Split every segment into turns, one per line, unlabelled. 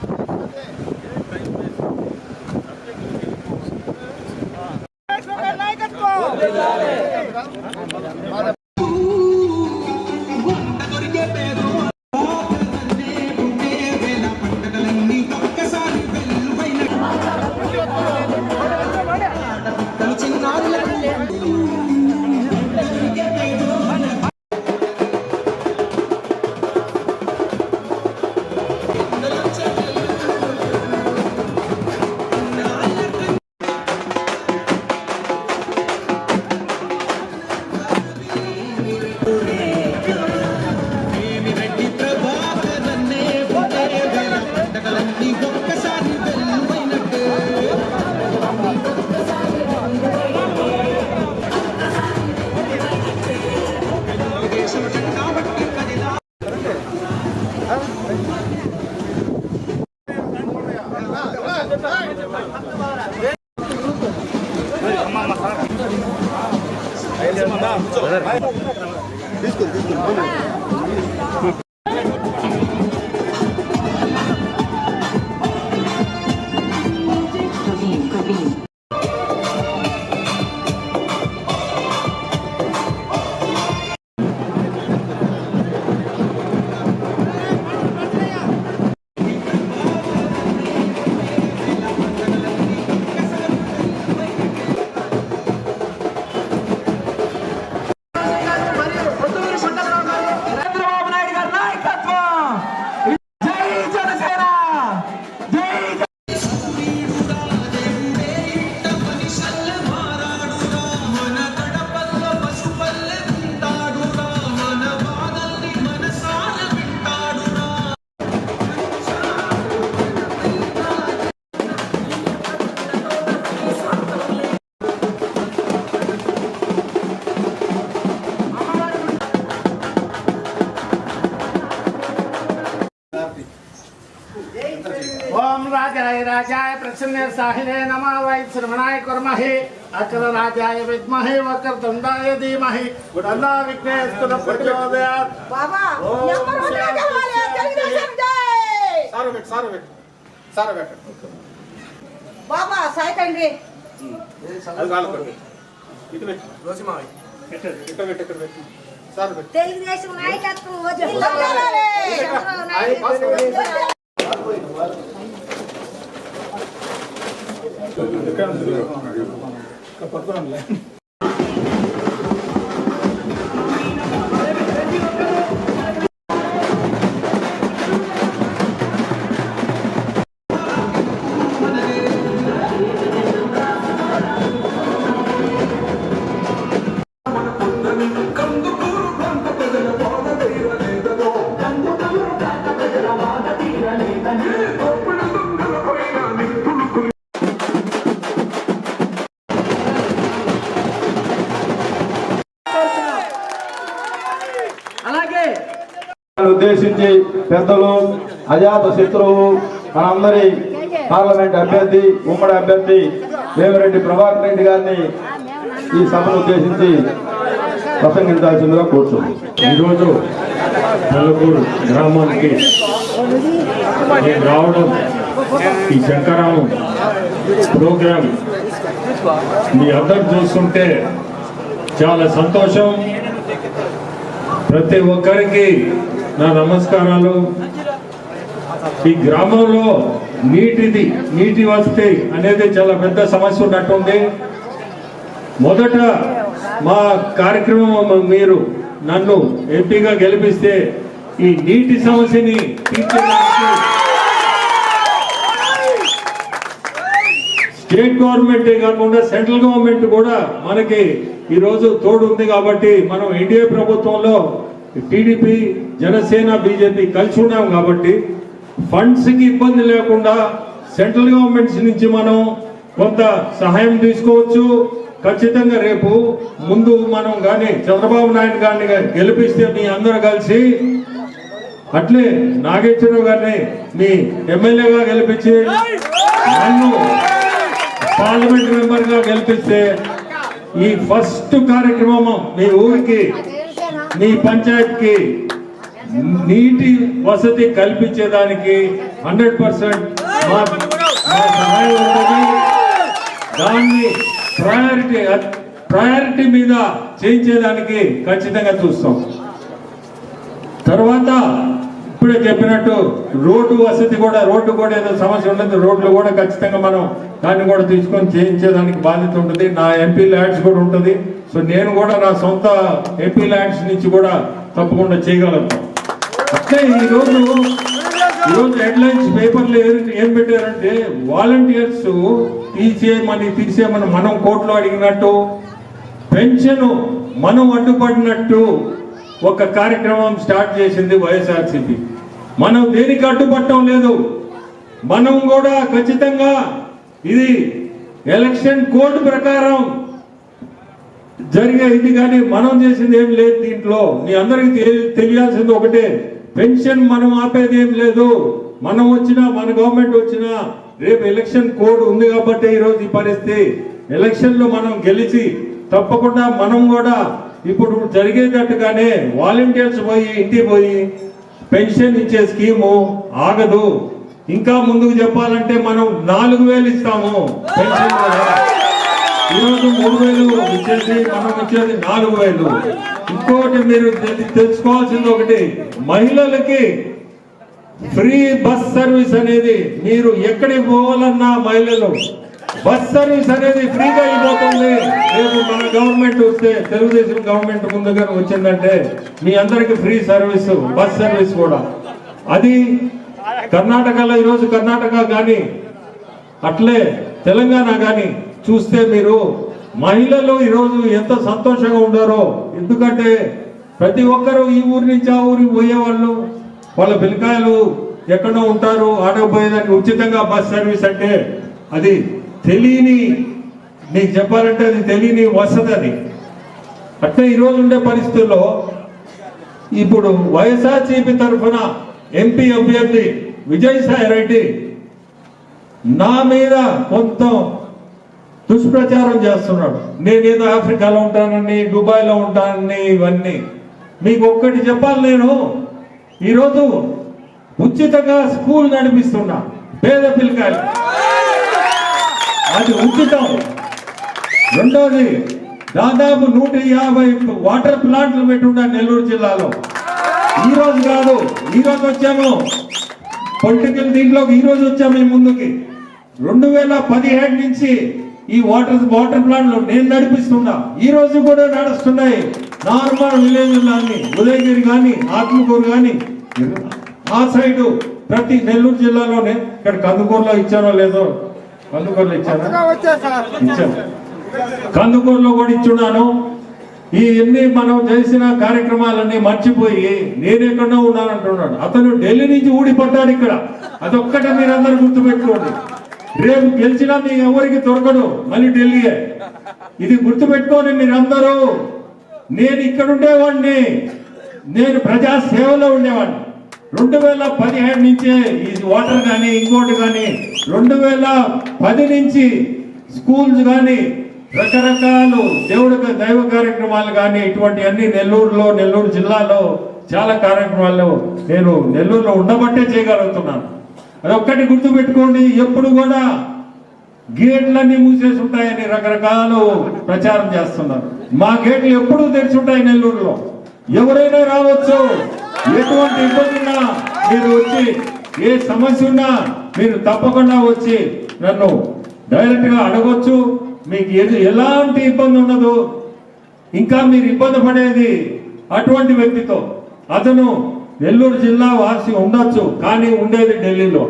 Thank you. తీసుకోండి
తీసుకోండి రాజాయ రాజాయ ప్రసన్న సాహినే నమ వై శ్రవణాయ కుర్మహి అచల రాజాయ విద్మహే వక్రతుండాయ ధీమహి గుడల్లా విఘ్నేశ్వర ప్రచోదయాత్
బాబా
ఓం
నెంబర్ వన్ గా గెలవాలి తెలుగుదేశం జై
సారు పెట్టు సారు పెట్టు సారు పెట్టు
బాబా సాయి తండ్రి
అది కాలు పెట్టు ఇటు పెట్టు రోజుమా ఇక్కడ పెట్టు ఇక్కడ పెట్టు సారు పెట్టు
తెలుగుదేశం నాయకత్వం వదిలి
Cambios,
capaz
cambios.
అలాగే
ఉద్దేశించి పెద్దలు అజాత శత్రువు మనందరి పార్లమెంట్ అభ్యర్థి ఉమ్మడి అభ్యర్థి వేమిరెడ్డి ప్రభాకర్ రెడ్డి గారిని ఈ సభను ఉద్దేశించి ప్రసంగించాల్సిందిగా కోరుతున్నాం.
ఈరోజు పల్లకూరు గ్రామానికి నేను రావడం ఈ శంకరామం ప్రోగ్రాం మీ అందరు చూస్తుంటే చాలా సంతోషం. ప్రతి ఒక్కరికి నా నమస్కారాలు. ఈ గ్రామంలో నీటిది నీటి వసతి అనేది చాలా పెద్ద సమస్య ఉన్నట్టుంది. మొదట మా కార్యక్రమం మీరు నన్ను ఎంపీగా గెలిపిస్తే ఈ నీటి సమస్యని తీర్చడానికి స్టేట్ గవర్నమెంటే కాకుండా సెంట్రల్ గవర్నమెంట్ కూడా మనకి ఈరోజు తోడుంది తోడు ఉంది కాబట్టి మనం ఎన్డీఏ ప్రభుత్వంలో టీడీపీ జనసేన బీజేపీ కలిసి ఉన్నాం కాబట్టి ఫండ్స్కి ఇబ్బంది లేకుండా సెంట్రల్ గవర్నమెంట్స్ నుంచి మనం కొంత సహాయం తీసుకోవచ్చు. ఖచ్చితంగా రేపు ముందు మనం కానీ చంద్రబాబు నాయుడు గారిని గెలిపిస్తే మీ అందరూ కలిసి అట్లే నాగేశ్వరరావు గారిని మీ ఎమ్మెల్యేగా గెలిపించి నన్ను పార్లమెంట్ మెంబర్గా గెలిపిస్తే ఈ ఫస్ట్ కార్యక్రమం మీ ఊరికి మీ పంచాయత్కి నీటి వసతి కల్పించేదానికి హండ్రెడ్ పర్సెంట్ మా సహాయం ఉంటుంది దాన్ని ప్రయారిటీ ప్రయారిటీ మీద చేయించేదానికి ఖచ్చితంగా చూస్తాం. తర్వాత ఇప్పుడే చెప్పినట్టు రోడ్డు వసతి కూడా రోడ్డు కూడా ఏదో సమస్య ఉండదు. రోడ్లు కూడా ఖచ్చితంగా మనం దాన్ని కూడా తీసుకొని చేయించేదానికి బాధ్యత ఉంటుంది. నా ఎంపీ ల్యాండ్స్ కూడా ఉంటుంది. సో నేను కూడా నా సొంత ఎంపీ ల్యాండ్స్ నుంచి కూడా తప్పకుండా చేయగలను. అట్లే ఈరోజు ఈరోజు హెడ్లైన్స్ పేపర్లు ఏం- ఏం పెట్టారంటే వాలంటీర్స్ తీసేయమని తీసేయమని మనం కోర్టులో అడిగినట్టు పెన్షన్ మనం అడ్డుపడినట్టు ఒక కార్యక్రమం స్టార్ట్ చేసింది వైఎస్ఆర్సీపీ. మనం దేనికి అడ్డుపట్టడం లేదు? మనం కూడా ఖచ్చితంగా ఇది ఎలక్షన్ కోడ్ ప్రకారం జరిగే ఇది కానీ మనం చేసింది ఏం లేదు దీంట్లో. మీ అందరికి తెలి- తెలియాల్సింది ఒకటే. పెన్షన్ మనం ఆపేది ఏం లేదు. మనం వచ్చినా మన గవర్నమెంట్ వచ్చినా రేపు ఎలక్షన్ కోడ్ ఉంది కాబట్టి ఈరోజు ఈ పరిస్థితి. ఎలక్షన్లో మనం గెలిచి తప్పకుండా మనం కూడా ఇప్పుడు జరిగేటట్టుగానే వాలంటీర్స్ పోయి ఇంటికి పోయి పెన్షన్ ఇచ్చే స్కీము ఆగదు. ఇంకా ముందుకు చెప్పాలంటే మనం నాలుగు వేలు ఇస్తాము పెన్షన్ ఈరోజు మూడు వేలు ఇచ్చేసి మనం ఇచ్చేది నాలుగు వేలు. ఇంకోటి మీరు తెలుసుకోవాల్సింది ఒకటి మహిళలకి ఫ్రీ బస్ సర్వీస్ అనేది మీరు ఎక్కడికి పోవాలన్నా మహిళలు బస్ సర్వీస్ అనేది ఫ్రీగా అయిపోతుంది రేపు మన గవర్నమెంట్ వస్తే తెలుగుదేశం గవర్నమెంట్ ముందుగా వచ్చిందంటే మీ అందరికి ఫ్రీ సర్వీస్ బస్ సర్వీస్ కూడా. అది కర్ణాటకలో ఈరోజు కర్ణాటక కానీ అట్లే తెలంగాణ కానీ చూస్తే మీరు మహిళలు ఈరోజు ఎంత సంతోషంగా ఉండారో. ఎందుకంటే ప్రతి ఒక్కరూ ఈ ఊరి నుంచి ఆ ఊరికి పోయేవాళ్ళు. వాళ్ళ పిల్లకాయలు ఎక్కడో ఉంటారు. ఆటో పోయేదానికి ఉచితంగా బస్ సర్వీస్ అంటే అది తెలియని నీకు చెప్పాలంటే అది తెలియని వసతి అది. అట్లే ఈరోజు ఉండే పరిస్థితుల్లో ఇప్పుడు వైఎస్ఆర్సీపీ తరఫున ఎంపీ అభ్యర్థి విజయసాయి రెడ్డి నా మీద కొంత దుష్ప్రచారం చేస్తున్నాడు. నేనేదో ఆఫ్రికాలో ఉంటానని దుబాయ్లో ఉంటానని ఇవన్నీ. మీకు ఒక్కటి చెప్పాలి నేను. ఈరోజు ఉచితంగా స్కూల్ నడిపిస్తున్నా. పేద పిల్లకాయలు. అది ఉచితం రెండోది దాదాపు నూట యాభై వాటర్ ప్లాంట్లు పెట్టున్నా నెల్లూరు జిల్లాలో. ఈ రోజు కాదు ఈ రోజు వచ్చాము. పొలిటికల్ దీంట్లోకి ఈ రోజు వచ్చాము ఈ ముందుకి. రెండు వేల పదిహేడు నుంచి ఈ వాటర్ వాటర్ ప్లాంట్లు నేను నడిపిస్తున్నా. ఈ రోజు కూడా నడుస్తున్నాయి. నార్మల్ విలేజ్ కానీ ఉదయగిరి కానీ ఆత్మకూరు కానీ ఆ సైడ్ ప్రతి నెల్లూరు జిల్లాలోనే ఇక్కడ కందుకూరులో ఇచ్చారో లేదో కందుకూరులో ఇచ్చారా? ఇచ్చాను కందుకూరులో కూడా ఇచ్చున్నాను. ఈ ఎన్ని మనం చేసిన కార్యక్రమాలన్నీ మర్చిపోయి నేను ఎక్కడో ఉన్నానంటున్నాడు. అతను ఢిల్లీ నుంచి ఊడిపడ్డాడు ఇక్కడ. అదొక్కటే మీరందరూ గుర్తుపెట్టుకోండి. రేపు గెలిచినా మీ ఎవరికి దొరకడు మళ్ళీ ఢిల్లీయే. ఇది గుర్తుపెట్టుకోండి మీరందరూ. నేను ఇక్కడ ఉండేవాడిని నేను ప్రజా సేవలో ఉండేవాడిని. రెండు వేల పదిహేడు నుంచే ఈ వాటర్ కానీ ఇంకోటి కానీ రెండు వేల పది నుంచి స్కూల్స్ కానీ రకరకాలు దేవుడి దైవ కార్యక్రమాలు కానీ ఇటువంటి అన్ని నెల్లూరులో నెల్లూరు జిల్లాలో చాలా కార్యక్రమాలు నేను నెల్లూరులో ఉండబట్టే చేయగలుగుతున్నాను. అదొక్కటి గుర్తు పెట్టుకోండి ఎప్పుడు కూడా గేట్లన్నీ మూసేసి ఉంటాయని రకరకాలు ప్రచారం చేస్తున్నారు. మా గేట్లు ఎప్పుడూ తెరిచి ఉంటాయి నెల్లూరులో. ఎవరైనా రావచ్చు. ఎటువంటి ఇబ్బంది ఉన్నా మీరు వచ్చి ఏ సమస్య ఉన్నా మీరు తప్పకుండా వచ్చి నన్ను డైరెక్ట్గా అడగొచ్చు. మీకు ఎలాంటి ఇబ్బంది ఉండదు ఇంకా మీరు ఇబ్బంది పడేది అటువంటి వ్యక్తితో. అతను నెల్లూరు జిల్లా వాసి ఉండొచ్చు కానీ ఉండేది ఢిల్లీలో.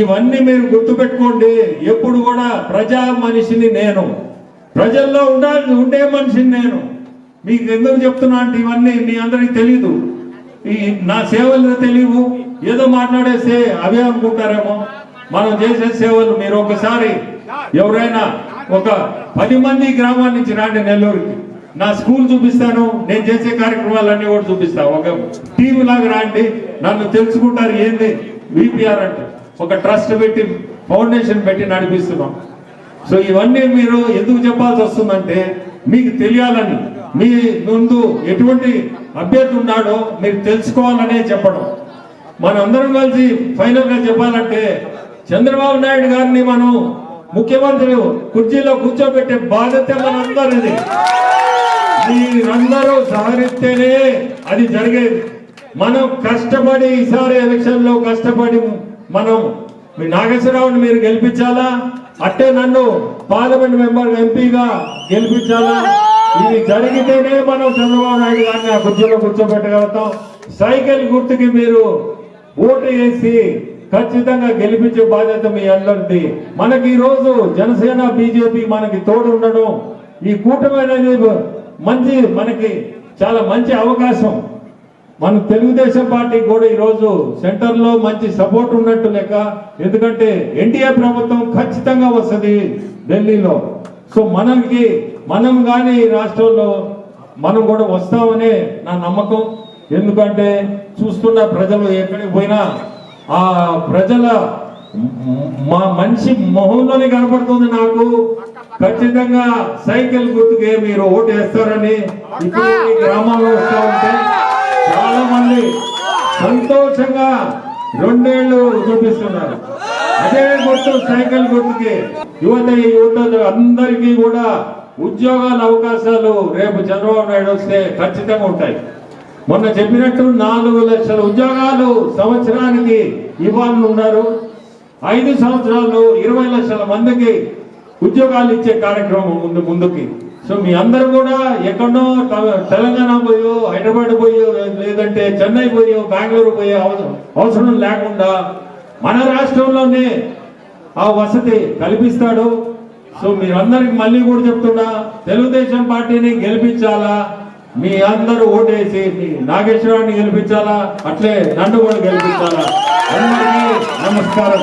ఇవన్నీ మీరు గుర్తుపెట్టుకోండి. ఎప్పుడు కూడా ప్రజా మనిషిని నేను. ప్రజల్లో ఉండాలి ఉండే మనిషిని నేను. మీకు ఎందుకు చెప్తున్నా అంటే ఇవన్నీ మీ అందరికి తెలీదు. ఈ నా సేవలు తెలియవు. ఏదో మాట్లాడేస్తే అవే అనుకుంటారేమో. మనం చేసే సేవలు మీరు ఒకసారి ఎవరైనా ఒక పది మంది గ్రామాల నుంచి రాండి నెల్లూరుకి. నా స్కూల్ చూపిస్తాను నేను చేసే కార్యక్రమాలన్నీ కూడా చూపిస్తాను ఒక టీవీ లాగా రాండి నన్ను తెలుసుకుంటారు ఏంది? విపిఆర్ అంటే. ఒక ట్రస్ట్ పెట్టి ఫౌండేషన్ పెట్టి నడిపిస్తున్నాం. సో ఇవన్నీ మీరు ఎందుకు చెప్పాల్సి వస్తుందంటే మీకు తెలియాలని మీ ముందు ఎటువంటి అభ్యర్థి ఉన్నాడో మీరు తెలుసుకోవాలనే చెప్పడం. మనందరం కలిసి ఫైనల్గా చెప్పాలంటే చంద్రబాబు నాయుడు గారిని మనం ముఖ్యమంత్రి కుర్చీలో కూర్చోబెట్టే బాధ్యత మనందరిది. మీరందరూ సహరిస్తేనే అది జరిగేది. మనం కష్టపడి ఈసారి ఎలక్షన్లో కష్టపడి మనం మీ నాగేశ్వరరావుని మీరు గెలిపించాలా? అట్టే నన్ను పార్లమెంట్ మెంబర్ ఎంపీగా గెలిపించాలా? ఇది జరిగితేనే మనం చంద్రబాబు నాయుడు గారిని ఆ కుర్చీలో కూర్చోబెట్టగలుగుతాం. సైకిల్ గుర్తుకి మీరు ఓటు వేసి ఖచ్చితంగా గెలిపించే బాధ్యత మీ అందరిది. మనకి ఈ రోజు జనసేన బీజేపీ మనకి తోడు ఉండడం ఈ కూటమి అనేది మంచి మనకి చాలా మంచి అవకాశం. మన తెలుగుదేశం పార్టీ కూడా ఈరోజు సెంటర్లో సెంటర్లో మంచి సపోర్ట్ ఉన్నట్టు లెక్క ఎందుకంటే ఎన్డీఏ ప్రభుత్వం ఖచ్చితంగా వస్తుంది ఢిల్లీలో. సో మనకి మనం కానీ ఈ రాష్ట్రంలో మనం కూడా వస్తామనే నా నమ్మకం. ఎందుకంటే చూస్తున్న ప్రజలు ఎక్కడికి పోయినా ఆ ప్రజల మా మనిషి మొహంలోనే కనపడుతుంది నాకు. ఖచ్చితంగా సైకిల్ గుర్తుకే మీరు ఓటు వేస్తారని ఇప్పుడు ఈ గ్రామంలో వస్తా ఉంటే చాలా మంది సంతోషంగా రెండేళ్ళు చూపిస్తున్నారు. అదే గుర్తు సైకిల్ గుర్తుకి. యువత యువత అందరికీ కూడా ఉద్యోగాల అవకాశాలు రేపు చంద్రబాబు నాయుడు వస్తే ఖచ్చితంగా ఉంటాయి. మొన్న చెప్పినట్టు నాలుగు లక్షల ఉద్యోగాలు సంవత్సరానికి ఇవ్వాలనున్నారు ఐదు సంవత్సరాలు ఇరవై లక్షల మందికి ఉద్యోగాలు ఇచ్చే కార్యక్రమం ముందు ముందుకి. సో మీ అందరు కూడా ఎక్కడో తెలంగాణ పోయో హైదరాబాద్ పోయో లేదంటే చెన్నై పోయో బెంగళూరు పోయో అవసరం అవసరం లేకుండా మన రాష్ట్రంలోనే ఆ వసతి కల్పిస్తాడు. సో మీరందరికి మళ్ళీ కూడా చెప్తున్నా తెలుగుదేశం పార్టీని గెలిపించాలా? మీ అందరూ ఓటేసి నాగేశ్వరాన్ని గెలిపించాలా? అట్లే నన్ను కూడా గెలిపించాలా? అందరికీ నమస్కారం.